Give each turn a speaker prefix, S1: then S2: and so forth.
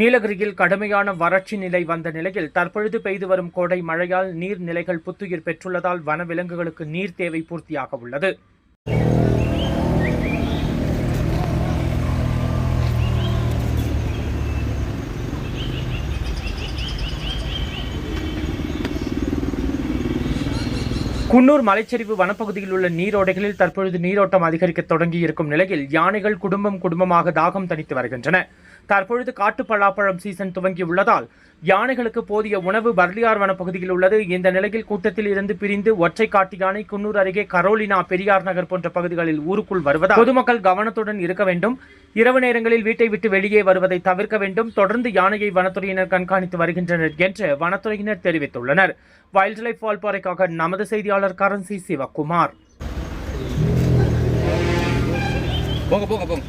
S1: நீலகிரியில் கடுமையான வறட்சி நிலை வந்த நிலையில் தற்பொழுது பெய்து வரும் கோடை மழையால் நீர்நிலைகள் புத்துயிர் பெற்றுள்ளதால் வனவிலங்குகளுக்கு நீர் தேவை பூர்த்தியாக உள்ளது. குன்னூர் மலைச்சரிவு வனப்பகுதியில் உள்ள நீரோடைகளில் தற்பொழுது நீரோட்டம் அதிகரிக்க தொடங்கி இருக்கும் நிலையில் யானைகள் குடும்பம் குடும்பமாக தாகம் தணித்து வருகின்றன. தற்பொழுது காட்டு பலாப்பழம் சீசன் துவங்கியுள்ளதால் யானைகளுக்கு போதிய உணவு பர்லியார் வனப்பகுதியில் உள்ளது. இந்த நிலையில் கூட்டத்தில் இருந்து பிரிந்து ஒற்றை காட்டு யானை குன்னூர் அருகே கரோலினா பெரியார் நகர் போன்ற பகுதிகளில் ஊருக்குள் வருவதால் பொதுமக்கள் கவனத்துடன் இருக்க வேண்டும். இரவு நேரங்களில் வீட்டை விட்டு வெளியே வருவதை தவிர்க்க வேண்டும். தொடர்ந்து யானையை வனத்துறையினர் கண்காணித்து வருகின்றனர் என்று வனத்துறையினர் தெரிவித்துள்ளனர். வைல்ட் லைஃப் வால்பாறைக்காக நமது செய்தியாளர் கரன்சி சிவகுமார்.
S2: போங்க போங்க போங்க.